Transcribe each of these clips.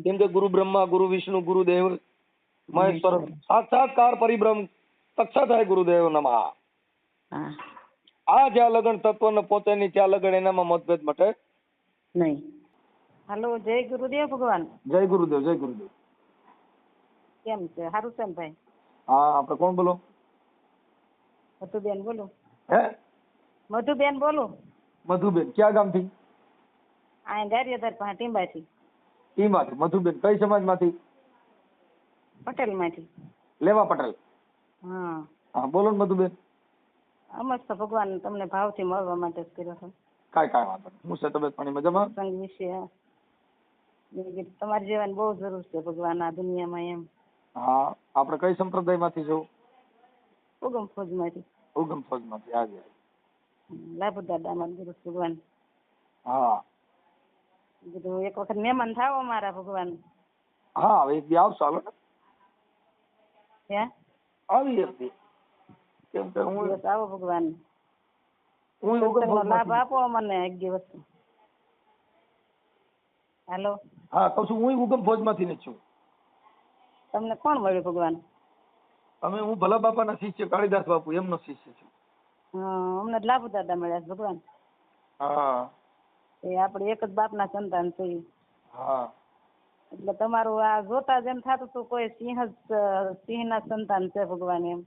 કેમ કે ગુરુ બ્રહ્મા ગુરુ વિષ્ણુ ગુરુદેવ મહેશ્વર સાક્ષાત્કાર પરિબ્રહ્મ તક્ષાધાય ગુરુદેવ નમઃ. આ જ્યાં લગન તત્વને પોતે ની ત્યાં લગન એનામાં મતભેદ મટે? નહીં. હાલો જય ગુરુદેવ ભગવાન. જય ગુરુદેવ જય ગુરુદેવ. કેમ છે? સારું છે ભાઈ? હા આપણે કોણ બોલો? મધુબેન બોલો. હે? મધુબેન બોલો. મધુબેન ક્યાં ગામથી? આ ગારિયાધાર પાસે ટીંબાથી ઈમાંથી મધુબેન કઈ સમાજમાંથી? પટેલમાંથી. લેવા પટેલ. હા. હા બોલો ને મધુબેન. અમસ્ત ભગવાન તમને ભાવથી મળવા માટે જ કર્યો છે. કાંઈ કાંઈ વાંધો નહીં. હું છે તબિયત પાણી મજામાં? સંગ વિશે તમારી જેવાની બહુ જરૂર છે ભગવાન આ દુનિયામાં એમ. હા આપણે કઈ સંપ્રદાયમાંથી છો? ઉગમ ફોજમાંથી. ઉગમ ફોજમાંથી હાજી. લાભુ દાદા અમારા ગુરુ ભગવાન. હા. કીધું એક વખત મહેમાન થાવ અમારા ભગવાન. હા હવે એક દી આવશો હાલો ને. હે? આવી એક દી કેમ કે હું દિવસ આવો ભગવાન. હું લાભ આપો મને એક દિવસ. હાલો. હા કહું છું હું ઉગમ ફોજમાંથી જ છું? તમને કોણ મળ્યું ભગવાન? અમે હું ભલા બાપાના શિષ્ય કાળીદાસ બાપુ એમનો શિષ્ય છું. અમને લાભુ દાદા મળ્યા ભગવાન. હા. એ આપણે એક જ બાપના સંતાન છીએ હા. એટલે તમારું આ જોતા જ એમ થતું હતું કોઈ સિંહ જ સિંહના સંતાન છે ભગવાન એમ.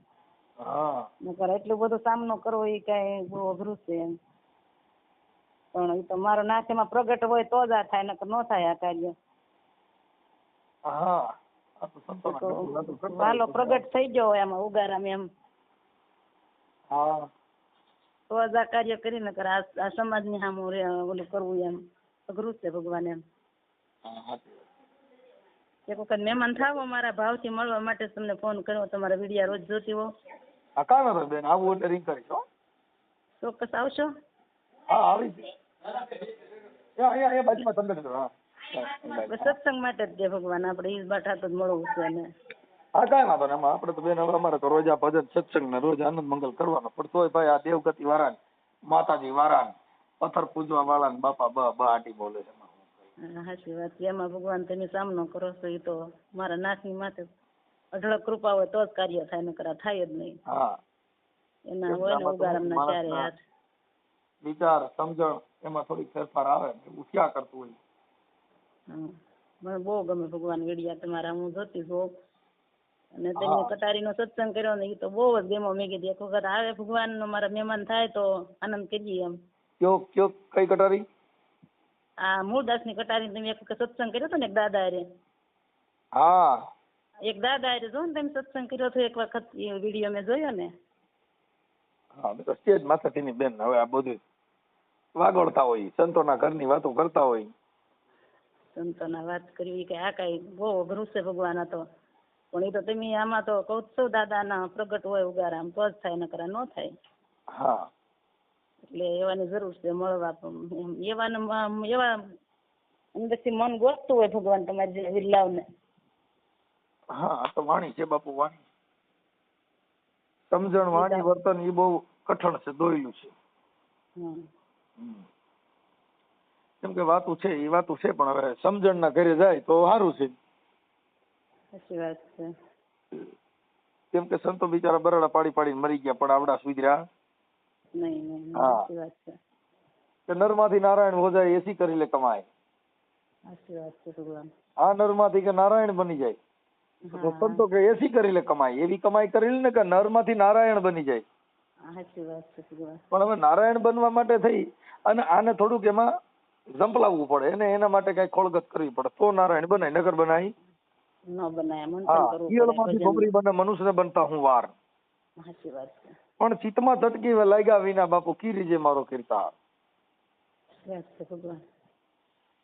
હા. નકર એટલું બધું સામનો કરવો એ કઈ બહુ અઘરું છે એમ. પણ એ તો મારો નાથેમાં પ્રગટ હોય તો જ આ થાય નકર નો થાય આ કાર્ય. હા. વાલો પ્રગટ થઈ ગયો હોય આમાં ઉગારામાં એમ. હા. તો જ આ કાર્ય કરીને કરે. આ સમાજની સામું ઓલું કરવું એમ. અઘરું છે ભગવાન એમ. એક વખત મહેમાન થાવ મારા ભાવથી મળવા માટે તમને ફોન કર્યો તમારા વિડિયા રોજ જોતી હો હા કાંઈ વાંધો બેન? આવું ઓર્ડરિંગ રિંગ કરીશ ચોક્કસ આવશો? હા આવી બાજુમાં તમને સત્સંગ માટે જ દે ભગવાન આપણે ઈ બાઠા તો જ મળવું છે ને. હા કાંઈ વાંધો નહીં એમાં આપણે તો બેન હવે અમારે તો રોજ આ ભજન સત્સંગ ને રોજ આનંદ મંગલ કરવાનો પણ તોય ભાઈ આ દેવગતિ વાળા ને, માતાજી વાળા ને, પથ્થર પૂજવા વાળા ને બાપા બ બ આટી બોલે છે સાચી વાત છે. એમાં ભગવાન તમે સામનો કરો છો એ તો મારા નાથની માથે અઢળક કૃપા હોય તો જ કાર્ય થાય નકર થાય જ નહીં. હા. એના હોય ને ઉગારામના ચારે હાથ. વિચાર સમજણ એમાં થોડીક ફેરફાર આવે ને એવું ક્યાં કરતું હોય? મને બહુ ગમે ભગવાન વેડિયા તમારા હું જોતી છું અને તેને કટારીનો સત્સંગ કર્યો ને એ તો બહુ જ ગમ્યો. મેં કીધું એક વખત આવે ભગવાન મારા મહેમાન થાય તો આનંદ કરીએ એમ. કયો કયો કઈ કટારી? આ મૂળદાસની કટારી તમે એક વખત સત્સંગ કર્યો હતો ને એક દાદા રે? હા. એક દાદા રે જો ને તમે સત્સંગ કર્યો હતો એક વખત એ વીડિયો મેં જોયો ને. હા તો સ્ટેજ માથેથી બેન હવે આ બધું વાગોળતા હોય સંતોના ઘરની વાતો કરતા હોય. સંતોના વાત કરવી કે આ કઈ બહુ અઘરું છે ભગવાન તો. પણ એ તો તમે આમાં તો કહું દાદા ના દાદાના પ્રગટ હોય ઉગારામ તો જ થાય નકર ન થાય. હા. એટલે એવાની જરૂર છે મળવા એવાને એવા અંદરથી મન ગોતતું હોય ભગવાન તમારી જે વિરલાવને હા તો વાણી છે બાપુ વાણી. સમજણ વાણી વર્તન એ બહુ કઠણ છે દોયલું છે. કેમ કે વાતું છે એ વાતું છે પણ હવે સમજણના ઘરે જાય તો સારું છે. સાચી વાત છે. કેમ કે સંતો બિચારા બરાડા પાડી પાડી મરી ગયા પણ આવડા સુધર્યા. નહીં નહીં. સાચી વાત છે. કે નરમાંથી નારાયણ હો જાય એસી કરી લે કમાય? સાચી વાત છે ભગવાન. આ નરમાંથી કે નારાયણ બની જાય? સંતો કે એસી કરી લે કમાય? એવી કમાઈ કરી લે ને કે નરમાંથી નારાયણ બની જાય? પણ હવે નારાયણ બનવા માટે થઈ અને આને થોડુંક એમાં ઝંપલાવવું પડે. એને એના માટે કઈ ખોળગત કરવી પડે. તો નારાયણ બનાય નગર બનાય ન બનાય મંથન કરવું ઈયળમાંથી ભમરી બને મનુષ્ય બનતા હું વાર. સાચી વાત છે. પણ ચિત્તમાં લાગ્યા વિના બાપુ કીરી જે મારો કીર્તા ભગવાન.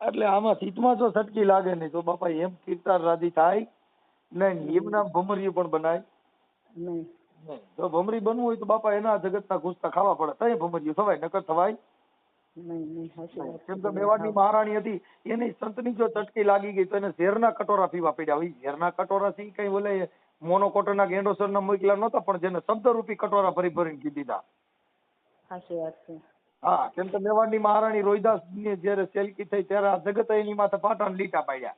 એટલે આમાં ચિત્તમાં જો સટકી લાગે નહીં તો બાપા એમ કીર્તાર રાજી થાય નહીં એમના ભમરીયું પણ બનાય. નહીં. જો ભમરી બનવું હોય તો બાપા એના જગતના ઘૂસતા ખાવા પડે તય ભમરીયું થવાય નકર થવાય. કેમ કે. મેવાડની મહારાણી હતી એની સંતની જો ચટકી લાગી ગઈ તો એને ઝેરના કટોરા પીવા પડ્યા. હવે ઝેરના કટોરા થી કઈ બોલે મોનોકોટના ગેંડોસરના મોકલા નહોતા પણ જેને શબ્દરૂપી કટોરા ભરી ભરીને પી સાચી વાત છે. હા કેમ કે મેવાડની મહારાણી રોહિદાસની જયારે સેલકી થઈ ત્યારે આ જગત એની માથે પાટાને લીટા પાડ્યા.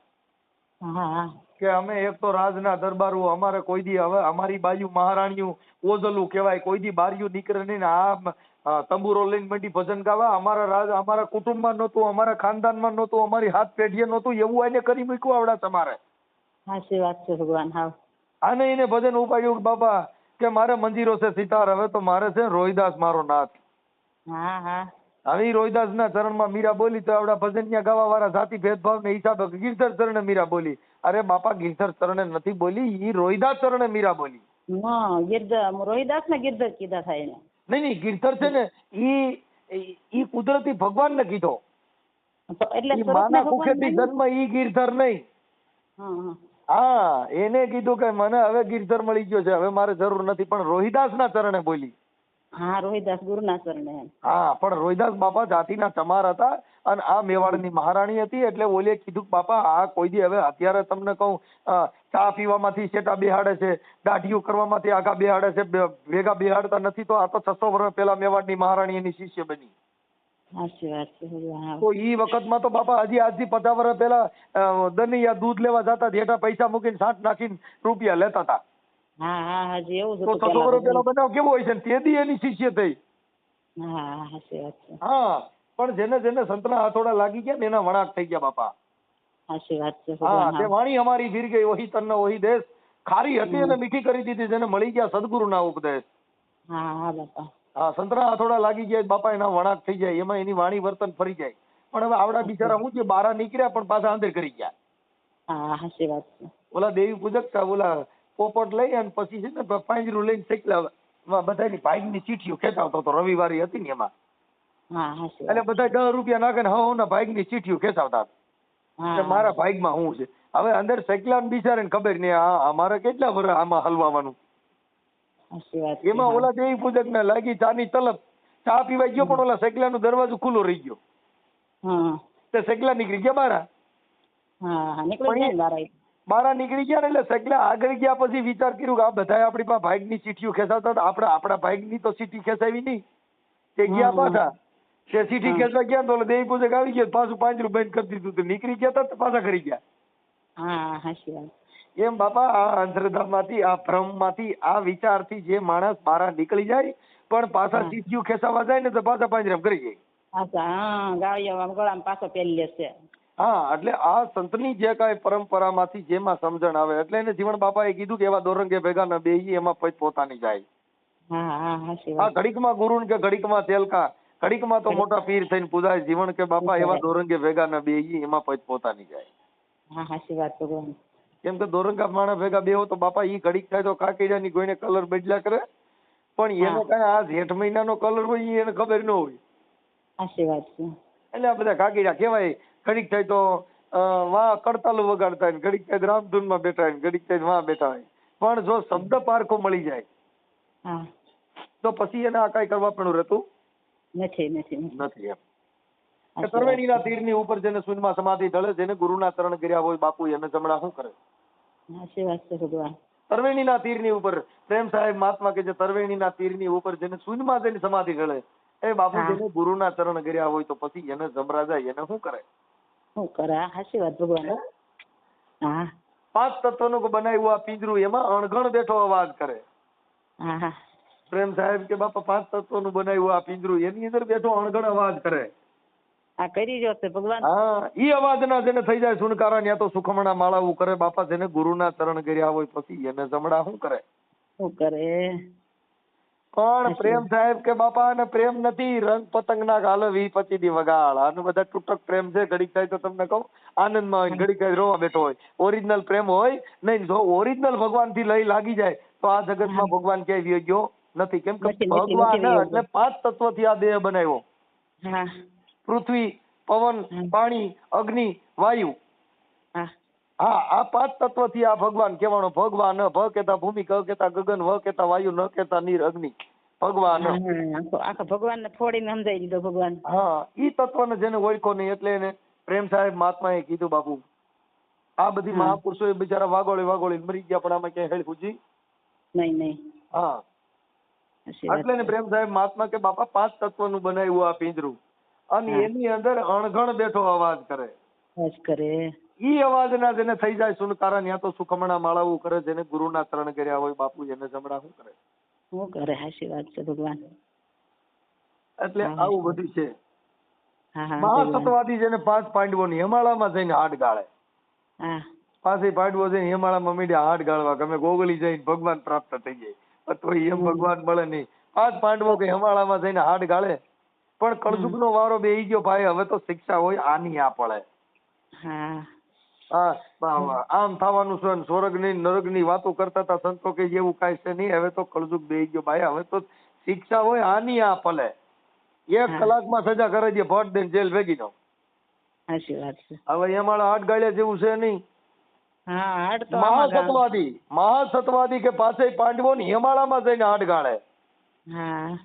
કે અમે એક તો રાજના દરબારો અમારે કોઈ દી હવે અમારી બાજુ મહારાણીઓ ઓઝલું કહેવાય કોઈ દી બારીયું નીકળે નહીં ને આ અ, તંબુરો લઈને મંડી ભજન ગાવા. અમારા રાજ અમારા કુટુંબમાં નહોતું અમારા ખાનદાનમાં નહોતું અમારી હાથ પેઢીએ નહોતું. એવું એને કરી મૂક્યું આવડા તમારે. સાચી વાત છે ભગવાન હા. આને એને ભજન ઉપાડ્યું બાબા કે મારે મંજીરો છે સિતાર હવે તો મારે છે રોહિદાસ મારો નાથ. હા હા. હવે ઈ રોહિદાસના ચરણમાં મીરા બોલી તો આવડા ત્યાં ગાવા વાળા જાતિ ભેદભાવ ને હિસાબે ગીરધર ચરણે મીરા બોલી. અરે બાપા ગીરધર ચરણે નથી બોલી ઈ રોહિદાસ ચરણે મીરા બોલી. રોહિદાસ ને ગીરધર કીધા થાય એને. નહીં નહીં ગિરધર છે ને ઈ ઈ- કુદરતી કુદરતી ભગવાનને કીધો. એટલે માના ભગવાન કુખેથી? જન્મ ઈ ગિરધર નહીં. હા એને કીધું કે મને હવે ગિરધર મળી ગયો છે હવે મારે જરૂર નથી પણ રોહિદાસ ના ચરણે બોલી. હા રોહિદાસ ગુરુના ચરણે હા પણ રોહિદાસ બાપા જાતિના ચમાર હતા અને આ મેવાડની મહારાણી હતી એટલે ઓલે કીધું બાપા આ કોઈ દી હવે અત્યારે તમને કહું ચા પીવામાંથી શેટા બેહાડે છે દાઢીઓ કરવામાંથી આગા બેહાડે છે ભેગા બેહાડતા નથી તો આ તો છસો વર્ષ પહેલા મેવાડની મહારાણી એની શિષ્ય બની. તો ઈ વખતમાં તો બાપા હજી આજથી પચાસ વર્ષ પહેલા દની દનિયા દૂધ લેવા જતા હેઠા પૈસા મૂકીને સાંઠ નાખીને રૂપિયા લેતા હતા. હા હા હાજી એવું જ તો છસો પેલા વર્ષ બનાવ કેવો હોય છે ને? તેથી એની શિષ્ય થઈ. હા હા સાચી વાત છે. હા પણ જેને જેને સંતના હાથોડા લાગી ગયા ને એના વણાક થઈ ગયા બાપા. સાચી વાત છે હા તે વાણી અમારી ગીર ગઈ વહી તન વહી દેશ. ખારી હતી અને મીઠી કરી દીધી જેને મળી ગયા સદગુરુના ઉપદેશ. હા હા બાપા. હા સંતના હાથોડા લાગી જાય બાપા એના વણાક થઈ જાય એમાં એની વાણી વર્તન ફરી જાય. પણ હવે આવડા બિચારા હું છે બારા નીકળ્યા પણ પાછા અંદર કરી ગયા. હા સાચી વાત છે. ઓલા દેવી પૂજક ઓલા પોપટ લઈ અને પછી છે ને પાંજરું લઈને શેકલા. બધાની ભાઈની ચીઠીઓ ખેંચાવતો હતો. રવિવારી હતી ને એમાં. એટલે બધા દસ રૂપિયા નાખે ને હવ ના ચીઠીઓ ખેંચાવતા હતા. હા. મારા ભાગમાં શું છે. હવે અંદર શેકલા બિચારે ખબર નહીં આ અમારે કેટલા વર આમાં હલવાવાનું. એમાં ઓલા દેવી પૂજક ને લાગી ચા ની તલબ. ચા પીવા ગયો પણ ઓલા સેકલા નો દરવાજો ખુલ્લો રહી ગયો. હા. તે સેકલા નીકળી ગયા બારા. હા હા બારા નીકળી ગયા ને એટલે સગલા આગળ ગયા પછી વિચાર કર્યું કે આ બધા આપણી પાસે ભાગની ચીઠીઓ ખેંચાતા હતા. આપણે આપણા ભાગની તો ચીઠી ખેંચાવી નહીં. તે ગયા પાછા. તે ચીઠી ખેંચવા ગયા તો દેવી પૂજક આવી ગયો પાછું પાંજરું બંધ કરી દીધું. તો નીકળી ગયા તા પાછા કરી ગયા. હા સાચી વાત. એમ બાપા આ અંધશ્રદ્ધામાંથી આ ભ્રમમાંથી આ વિચારથી જે માણસ બારા નીકળી જાય પણ પાછા. ચીઠીઓ ખેંચાવા જાય ને તો પાછા પાંજરામ કરી જાય. પાછા હા ગાળિયા ગળામાં પાછો પહેરી લેશે. હા એટલે આ સંતની જે કાંઈ પરંપરામાંથી જેમાં સમજણ આવે એટલે એને જીવન બાપાએ કીધું કે એવા દોરંગે ભેગા ન બેહી એમાં પછી પોતાની જાય. હા ઘડીકમાં ગુરુ કે ઘડીકમાં તેલકા ઘડીકમાં તો મોટા પીર થઈને પૂજાય જીવન કે બાપા એવા દોરંગે ભેગા ન બેહી એમાં પછી પોતાની જાય. કેમ કે દોરંગા માણસ ભેગા બેહો તો બાપા ઈ ઘડીક થાય તો કાકીડાની કોઈને કલર બદલ્યા કરે પણ એને. કાંઈ આ જેઠ મહિનાનો કલર હોય એને ખબર ન હોય. સાચી વાત છે. એટલે આ બધા કાકીડા કહેવાય ઘડીક થાય તો વા કડતાલું વગાડતા હોય ઘડીક થાય રામધૂનમાં બેઠા હોય ઘડીક થાય વાં બેઠા હોય. પણ જો શબ્દ પારખો મળી જાય તો પછી એને આ કાંઈ કરવા પણ રહેતું નથી નથી નથી. નથી એમ. કે સાચી વાત તરવેણીના તીરની ઉપર જેને શૂન્યમાં સમાધિ ઢળે જેને ગુરુના ચરણ કર્યા હોય બાપુ એને જમણા શું કરે? સાચી વાત છે ભગવાન. તરવેણીના તીરની ઉપર પ્રેમ સાહેબ મહાત્મા કે જે તરવેણીના તીરની ઉપર જેને શૂન્યમાં જેની સમાધિ ઢળે એ બાપુ. જેને ગુરુના ચરણ કર્યા હોય તો પછી એને જમરા જાય એને શું કરે? શું કરે? વાત ભગવાન હા. પાંચ તત્વનું બનાવ્યું આ પિંજરું એમાં અણઘણ બેઠો અવાજ કરે. હા પ્રેમ સાહેબ કે બાપા પાંચ તત્વનું બનાવ્યું આ પિંજરું એની અંદર બેઠો અણઘણ અવાજ કરે. આ કરી રહ્યો છે ભગવાન. હા ઈ અવાજના જેને થઈ જાય સુનકારા ને તો સુખમણા માળાવું કરે. બાપા જેને ગુરુના ચરણ કર્યા હોય પછી એને જમણા શું કરે? શું કરે? પણ પ્રેમ સાહેબ કે બાપા ને પ્રેમ નથી રંગ પતંગના ગાલો વી પચી દી વગાડ. આનું બધા તૂટક પ્રેમ છે ઘડીક થાય તો તમને કહું આનંદમાં હોય ને ઘડીક રોવા બેઠો હોય. ઓરિજિનલ પ્રેમ હોય નહીં જો ઓરિજિનલ ભગવાનથી લઈ લાગી જાય તો આ જગતમાં ભગવાન ક્યાંય વ્યો ગયો નથી. કેમ કે ભગવાન એટલે પાંચ તત્વથી આ દેહ બનાવ્યો. પૃથ્વી પવન પાણી અગ્નિ વાયુ. હા આ પાંચ તત્વથી આ ભગવાન કહેવાનો ભગવાન ભ કેતા ભૂમિ ક કેતા ગગન વ કેતા વાયુ ન કેતા નીર અગ્નિ. ભગવાન આખો ભગવાનને ફોડીને સમજાવી દીધો ભગવાન. હા ઈ તત્વને જેને ઓળખો નહીં એટલે એને પ્રેમ સાહેબ મહાત્માએ કીધું બાપુ. આ બધી. મહાપુરુષો બિચારા વાગોળી વાગોળી મરી ગયા પણ આમાં ક્યાંય હેળ પૂછી નહીં નહીં. હા. એટલે ને પ્રેમ સાહેબ મહાત્મા કે બાપા પાંચ તત્વનું બનાવ્યું આ પિંજરું. અને એની અંદર અણઘણ બેઠો અવાજ કરે. અવાજ કરે. ઈ અવાજના જેને થઈ જાય સુનકારા ત્યાં તો સુખમણા માળાવું કરે જેને ગુરુના ચરણ કર્યા હોય બાપુ એને જમણા શું કરે? શું કરે? હાશી વાત છે ભગવાન. એટલે આવું બધું છે. મહાસત્વાદી જેને પાંચ પાંડવોની હિમાળામાં જઈને હાડ ગાળે. પાસે પાંડવો જઈને હિમાળામાં મીડિયા હાડ ગાળવા ગમે ગોગલી જઈને ભગવાન પ્રાપ્ત થઈ જાય. તો એમ ભગવાન મળે નહીં. પાંચ પાંડવો કે હિમાળામાં જઈને હાડ ગાળે. પણ કળજુગનો વારો બે ગયો ભાઈ હવે તો શિક્ષા હોય આની આ પડે. આમ થવાનું છે ને નરકની વાતો કરતા હતા સંતો કે એવું કાંઈ છે નહીં હવે તો કળજુગ દઈ ગયો ભાઈ હવે તો શિક્ષા હોય આની આ પલે એક કલાક કલાકમાં સજા કરે છે ભટ દઈને જેલ ભેગી નો છે. હવે એમાં હાથ ગાળ્યા જેવું છે નહીં. મહાસત્વાદી મહાસત્વાદી કે પાસે પાંડવો ને હિમાળામાં જઈને હાથ ગાળે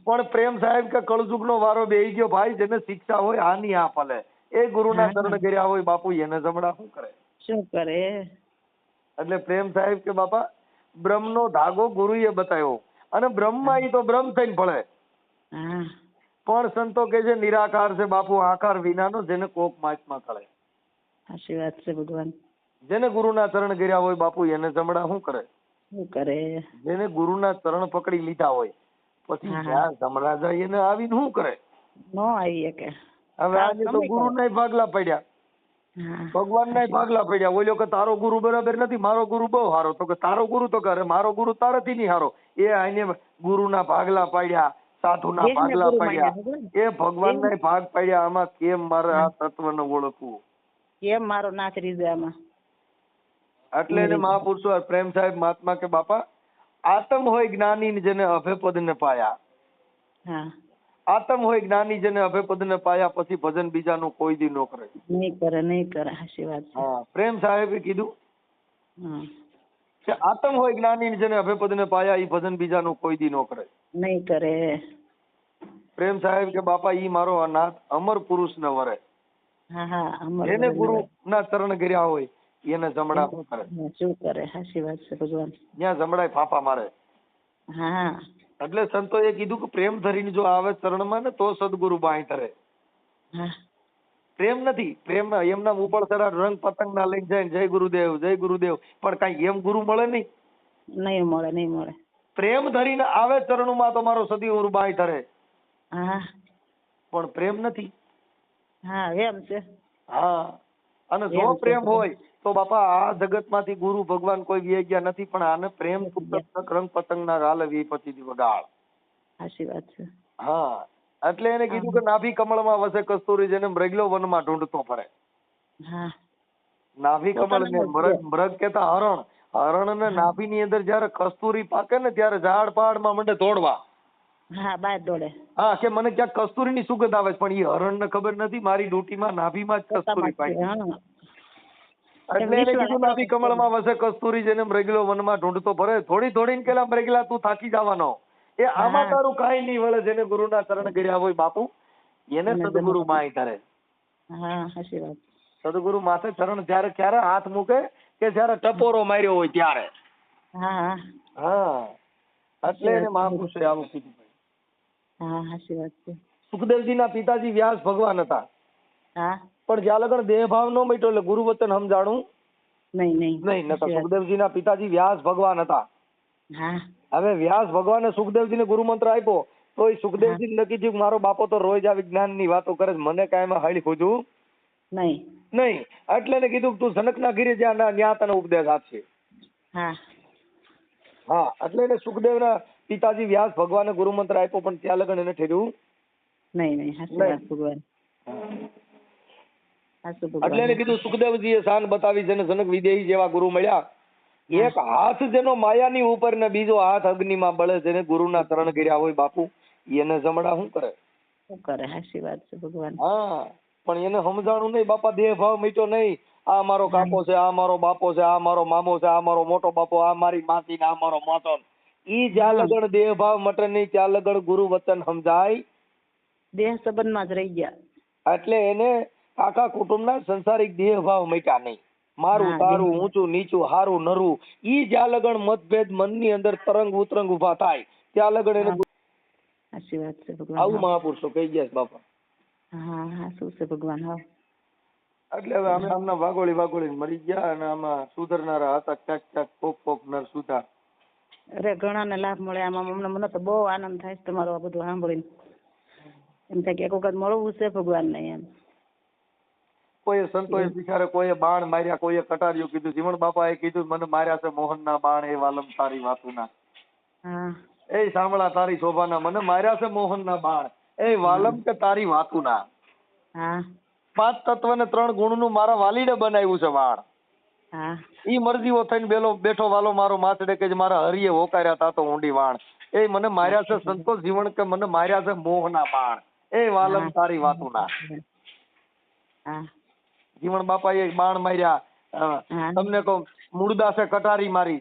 પણ પ્રેમ સાહેબ કે કળજુગનો વારો બેહી ગયો ભાઈ જેને શિક્ષા હોય આની આ પલે એ ગુરુના ના ચરણ કર્યા હોય બાપુ એને જમણા શું કરે? શું કરે? એટલે પ્રેમ સાહેબ કે બાપા બ્રહ્મનો ધાગો ગુરુએ બતાવ્યો. અને બ્રહ્મમાં ઈ તો બ્રહ્મ થઈને ભળે. પણ સંતો કે છે નિરાકાર છે બાપુ આકાર વિનાનો જેને કોક માચમાં કળે સાચી વાત છે ભગવાન. જેને ગુરુના ચરણ કર્યા હોય બાપુ એને જમણા શું કરે? શું કરે? જેને ગુરુના ચરણ પકડી લીધા હોય પછી. જ્યાં જમડા જાય એને આવીને શું કરે? નો આવી કે. હવે આજે તો ગુરુ ને ભાગલા પડ્યા. હા. ના ભાગલા પડ્યા. ઓલો કે તારો ગુરુ બરાબર નથી મારો ગુરુ બહુ હારો. તો કે તારો ગુરુ તો કરે મારો ગુરુ તારાથી નહીં હારો. એ આને ગુરુ ના ભાગલા પાડ્યા સાધુ ના ભાગલા પાડ્યા. એ ભગવાન. ના ભાગ પાડ્યા. આમાં કેમ મારે આ તત્વ ને ઓળખવું? કેમ મારો નાથ રીઝે આમાં? એટલે એને મહાપુરુષો પ્રેમ સાહેબ મહાત્મા કે બાપા આતમ હોય જ્ઞાની જેને અભેપદ ને પાયા. હા. આતમ હોય જ્ઞાની જેને અભયપદ ને પાયા પછી ભજન બીજાનું કોઈ દી નો કરે. નહીં કરે નહીં કરે સાચી વાત છે. હા પ્રેમ સાહેબે કીધું કે આતમ હોય જ્ઞાની જેને અભયપદ ને પાયા એ ભજન બીજાનું કોઈ દી નો કરે. નહીં કરે. પ્રેમ સાહેબ કે બાપા ઈ મારો અનાથ અમર પુરુષ ને વરે એને ગુરુ ના ચરણ કર્યા હોય એને જમણા શું કરે. શું કરે? સાચી વાત છે ભગવાન. જ્યાં જમણાય ફાફા મારે. હા. એટલે સંતોએ કીધું કે પ્રેમ ધરીને જો આવે શરણમાં ને તો સદગુરુ બાંય ધરે. પ્રેમ નથી. પ્રેમ એમના ઉપર સરા રંગ પતંગ ના લઈને જાય જય ગુરુદેવ જય ગુરુદેવ. પણ કઈ એમ ગુરુ મળે નહીં. નહીં મળે નહીં મળે. પ્રેમ ધરીને આવે ચરણમાં તો મારો સદીગુરુ બાય ધરે. પણ પ્રેમ નથી. હા એમ છે. હા. અને જો પ્રેમ હોય તો બાપા આ જગતમાંથી ગુરુ ભગવાન કોઈ વ્યાઈ ગયા નથી પણ આને પ્રેમ પુસ્તક રંગ પતંગ ના ગાલે વી પછી વગાડ સાચી વાત છે. હા એટલે એને કીધું કે નાભી કમળમાં વસે કસ્તુરી જેને મૃગલો વનમાં ઢૂંઢતો ફરે. નાભી કમળ ને મૃગ મૃગ કેતા હરણ. હરણ ને નાભી ની અંદર જયારે કસ્તુરી પાકે ને ત્યારે ઝાડ પાડમાં મંડે દોડવા. હા બાર દોડે. હા કે મને ક્યાંક કસ્તુરી ની સુગંધ આવે પણ એ હરણ ને ખબર નથી મારી ડ્યુટીમાં નાભીમાં જ કસ્તુરી પાકી. એટલે એને કીધું નાભી કમળમાં વસે કસ્તુરી જેને મૃગલો વનમાં ઢૂંઢતો ફરે. થોડી થોડી કેલા મૃગલા તું થાકી જવાનો. એ આમાં તારું કાંઈ નહીં વળે જેને ગુરુના ચરણ કર્યા હોય બાપુ. એને એને સદગુરુ માય માથે ચરણ જ્યારે ક્યારે હાથ મૂકે કે જ્યારે ટપોરો માર્યો હોય ત્યારે. હા. એટલે એને મહાપુરુષે આવું કીધું હા સાચી વાત પિતાજી વ્યાસ ભગવાન હતા. હા. પણ જ્યાં લગન દેહ ભાવ નો મટ્યો એટલે ગુરુ વચન સમજાણું? નહીં નહીં. નહીં નતા. સુખદેવજીના પિતાજી વ્યાસ ભગવાન હતા. હવે વ્યાસ ભગવાને સુખદેવજીને ગુરુ મંત્ર આપ્યો તો એ સુખદેવજી નક્કી થયું મારો બાપો તો રોજ આ વિજ્ઞાનની વાતો કરે મને કાંઈ એમાં હળી ખોજું? નહીં. નહીં. એટલે ને કીધું તું જનકના ગીરે જ્યાં ના ત્યાં તને ઉપદેશ આપશે. હા. હા એટલે એને સુખદેવના પિતાજી વ્યાસ ભગવાને ગુરુ મંત્ર આપ્યો પણ ત્યાં લગન એને ઠેર્યું? નહીં નહીં. ભગવાન. એટલે એને કીધું સુખદેવજીએ શાન બતાવી છે જનક વિદેહી જેવા ગુરુ મળ્યા. એક હાથ જેનો માયાની ઉપર ને બીજો હાથ અગ્નિમાં બળે જેને ગુરુના તરણ કર્યા હોય બાપુ એને જમડા શું કરે? શું કરે? સાચી વાત છે ભગવાન. હા પણ એને સમજાણું નહીં બાપા દેહ ભાવ મીઠો નહીં. આ મારો કાકો છે આ મારો બાપો છે આ મારો મામો છે આ મારો મોટો બાપો આ મારી માસી ને આ મારો મોતો ઈ જ્યાં લગણ દેહ ભાવ મટે નહીં ત્યાં લગણ ગુરુ વચન સમજાય. દેહ સંબંધમાં જ રહી ગયા. એટલે એને આખા કુટુંબના સંસારિક દેહ ભાવ મટ્યા નહીં. મારું તારું ઊંચું નીચું હારું નરું ઈ જ્યાં લગણ મતભેદ મનની અંદર તરંગ ઉતરંગ ઊભા થાય. ત્યાં લગણ એને સાચી વાત છે આવું મહાપુરુષો કહી ગયા છે બાપા. હા હા શું છે ભગવાન હા. એટલે હવે અમે આમના વાગોળી વાગોળી મરી ગયા અને આમાં સુધરનારા હતા ક્યાંક ક્યાંક કોક કોક નર સુધા. અરે ઘણાને લાભ મળે આમાં અમને મને તો બહુ આનંદ થાય છે તમારો આ બધું સાંભળીને. એમ થાય કે એક વખત મળવું છે ભગવાનને એમ. કોઈએ સંતોએ બિચારે કોઈએ બાણ માર્યા કોઈએ કટારિયું કીધું. જીવણ બાપાએ કીધું મને માર્યા છે મોહનના બાણ એ વાલમ તારી વાતુના. એ સાંભળા તારી શોભાના. મને માર્યા છે મોહનના બાણ એ વાલમ કે તારી વાતુના? પાંચ તત્વ ને ત્રણ ગુણનું મારા વાલીડે બનાવ્યું છે વાણ. ઈ મરજીઓ થઈને બેલો બેઠો વાલો મારો માથડે કે મારા હરિએ હોકાર્યા તા તો ઊંડી વાણ. એ મને માર્યા છે સંતોષ જીવણ કે મને માર્યા છે મોહના બાણ. એ વાલમ તારી વાતુના. હા. જીવણ બાપાએ બાણ માર્યા. તમને કહું મૂળદાસે કટારી મારી.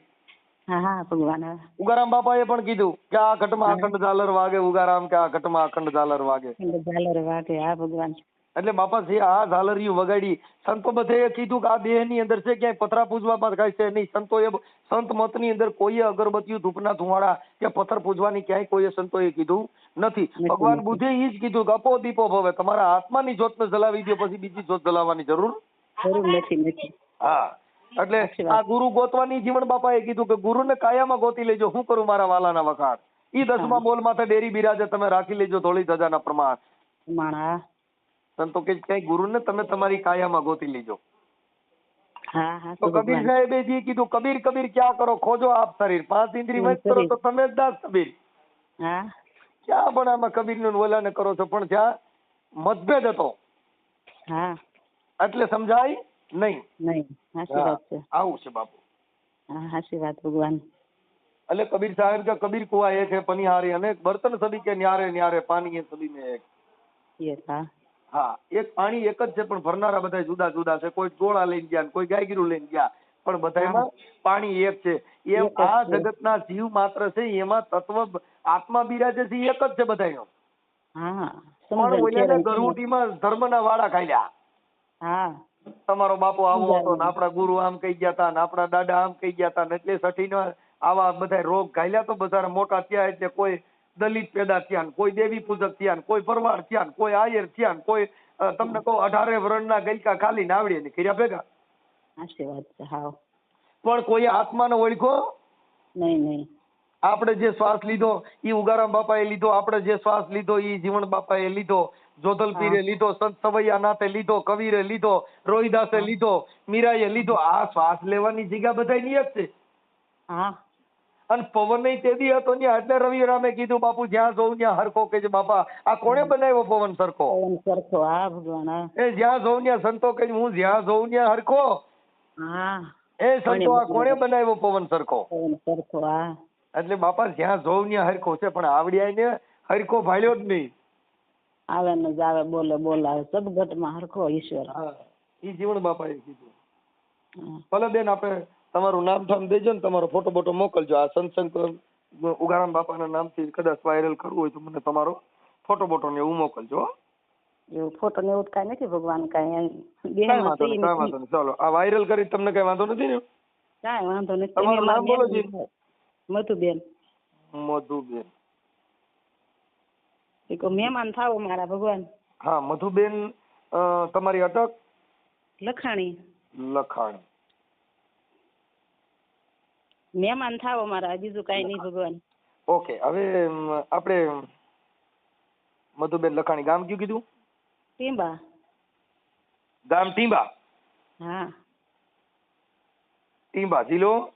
ઉગારામ બાપા બાપાએ પણ કીધું કે આ ઘટમાં અખંડ ઝાલર વાગે ઉગારામ કે આ ઘટમાં અખંડ ઝાલર વાગે. ઝાલર વાગે. હા ભગવાન. એટલે બાપા જે આ ઝાલરિયું વગાડી. સંતો બધે કીધું કે આ દેહની અંદર છે ક્યાંય પથરા પૂજવામાં કાંઈ છે નહીં. સંતોએ સંત મતની અંદર કોઈએ અગરબત્તીઓ ધૂપના ધુમાડા કે પથ્થર પૂજવાની ક્યાંય કોઈએ સંતોએ કીધું નથી. ભગવાન. બુદ્ધે ઈ જ કીધું કે અપો દીપો ભવે. તમારા આત્માની જ્યોતને જલાવી દો પછી બીજી જોત જલાવવાની જરૂર જરૂર નથી નથી. હા. એટલે આ ગુરુ ગોતવાની જીવન બાપાએ કીધું કે ગુરુ ને કાયામાં ગોતી લેજો. હું કરું મારા વાલાના વખાણ? ઈ દસમા બોલ માથે ડેરી બિરાજે તમે રાખી લેજો ધોળી ધજાના પ્રમાણ. માણા સંતો કે ક્યાંય ગુરુને તમે તમારી કાયામાં ગોતી લીજો. તો કબીર સાહેબે જે કીધું કબીર કબીર ક્યાં કરો? ખોજો આપ શરીર. પાંચ ઇન્દ્રિય વચ કરો તો તમે જ દાસ કબીર. ક્યાં પણ આમાં કબીરનું વલણ કરો છો પણ જ્યાં મતભેદ હતો. એટલે સમજાય નહીં. નહીં. આવું છે બાપુ. હા વાત ભગવાન. એટલે કબીર સાહેબ કે કબીર કુવા એ છે પનિહારી અને બર્તન સદી કે ન્યારે ન્યારે પાણી એ સદી ને એક. યસ હા હા એક પાણી એક જ છે પણ ભરનારા બધા જુદા જુદા છે. કોઈ ગોળા લઈને ગયા કોઈ ગાયગીરું લઈને ગયા પણ બધામાં પાણી એક છે. એમ આ જગતના જીવ માત્ર છે એમાં તત્વ આત્મા બિરાજે છે એક જ છે બધાનો પણ ઓલાને. ગરુટીમાં ધર્મના વાળા ખાલ્યા તમારો બાપુ આવો હતો. ને આપણા ગુરુ આમ કહી ગયા તા ને આપણા દાદા આમ કહી ગયા તા ને એટલે સઠીનો આવા બધા રોગ ઘાલ્યા તો બધા મોટા થયા એટલે કોઈ દલિત પેદા થયા કોઈ દેવી પૂજક થયા કોઈ પરમાર થયા કોઈ આયર થયા કોઈ તમને કહો અઢારે વર્ણના ગઈકા ખાલી નાવડી ને કર્યા ભેગા. પણ કોઈ આત્માને ઓળખો? નહીં નહીં. આપણે જે શ્વાસ લીધો એ ઉગારામ બાપાએ લીધો આપણે જે શ્વાસ લીધો ઈ જીવન બાપાએ લીધો જોધલપીરે લીધો સંત સવૈયા નાથે લીધો કવિરે લીધો રોહિદાસે લીધો મીરાએ લીધો આ શ્વાસ લેવાની જગ્યા બધાયની એક છે. હા. અને પવન નહીં તેદી હતો ત્યાં એટલે રવિ રામે કીધું બાપુ જ્યાં જોઉં ત્યાં હરખો કે છે બાપા. આ કોણે બનાવ્યો પવન સરખો? પવન સરખો હા ભગવાન એ જ્યાં જોઉં ત્યાં સંતો કે હું જ્યાં જોઉં ત્યાં હરખો. હા. એ સંતો આ કોણે બનાવ્યો પવન સરખો? પવન સરખો હા. એટલે બાપા જ્યાં જોઉં ત્યાં હરખો છે પણ આવડિયાને હરખો ભાળ્યો જ નહીં. આવે ને જાવે બોલે બોલાવે. સદગતમાં હરખો ઈશ્વર. હા. ઈ બાપા બાપાએ કીધું. ભલે બેન આપણે તમારું નામ ઠામ દેજો ને તમારો ફોટો બોટો મોકલજો. આ સત્સંગ ઉગારામ બાપાના નામથી કદાચ વાયરલ કરવું હોય તો મને તમારો ફોટો બોટો ને એવું મોકલજો એવું ફોટો ને એવું કાંઈ નથી ભગવાન કાંઈ કાંઈ વાંધો નહીં કાંઈ વાંધો નહીં. ચાલો આ વાયરલ કરી તમને કઈ વાંધો નથી ને? કાંઈ વાંધો નથી. તમારું નામ બોલો જી. મધુબેન. મધુબેન. એક મહેમાન થાવ મારા ભગવાન. હા મધુબેન તમારી અટક? લખાણી. લખાણ. મહેમાન થાવ મારા બીજું કાંઈ નહીં ભગવાન. ઓકે હવે આપણે મધુબેન લખાણી ગામ કયું કીધું? ટીંબા. ગામ ટીંબા? હા. ટીંબા જિલ્લો?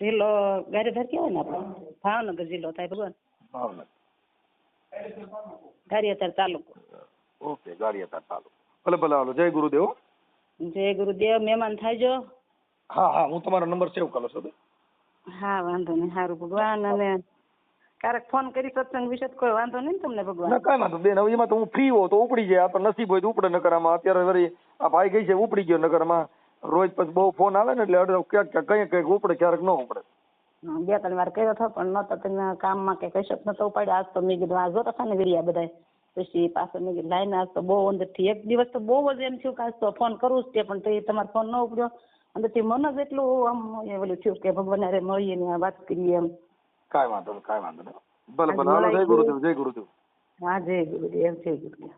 જિલ્લો ગારીધાર કહેવાય ને આપણે? ભાવનગર જિલ્લો થાય ભગવાન. ભાવનગર. ગારિયાતર તાલુકો. ઓકે ગારિયાતર તાલુકો. ભલે ભલે હાલો જય ગુરુદેવ. જય ગુરુદેવ મહેમાન થાયજો હા હા હું તમારો નંબર સેવ કરું છું હા વાંધો નહીં સારું ભગવાન અને ક્યારેક ફોન કરી સત્સંગ વિશે કોઈ વાંધો નહીં ને તમને ના ભગવાન કાંઈ વાંધો બેન હવે એમાં તો હું ફ્રી હો તો ઉપડી જાય આ તો નસીબ હોય તો ઉપડે નગરમાં અત્યારે વળી આ ભાઈ ગઈ છે ઉપડી ગયો નકર આમાં રોજ પછી બહુ ફોન આવે ને એટલે અડધો ક્યાંક ક્યાંક કંઈક કંઈક ઉપડે ક્યારેક ન ઉપડે. બે ત્રણ વાર કર્યો હતો પણ નતો તમે કામમાં કે કશક નતો ઉપાડ્યો. આજ તો મેં કીધું આ જોતા ખાને ને વિરિયા બધા પછી પાછો મેં કીધું લાઈને આજ તો બહુ અંદરથી એક દિવસ તો બહુ જ એમ થયું કે આજ તો ફોન કરવું જ તે પણ તે તમારો ફોન ન ઉપડ્યો. અંદરથી મન જ એટલું આમ ઓલું થયું કે ભગવાન અરે મળીએ ને વાત કરીએ એમ. કાંઈ વાંધો નહીં કાંઈ વાંધો નહીં ભલે ભલે. હાલો જય ગુરુદેવ જય ગુરુદેવ. હા જય ગુરુદેવ જય ગુરુદેવ.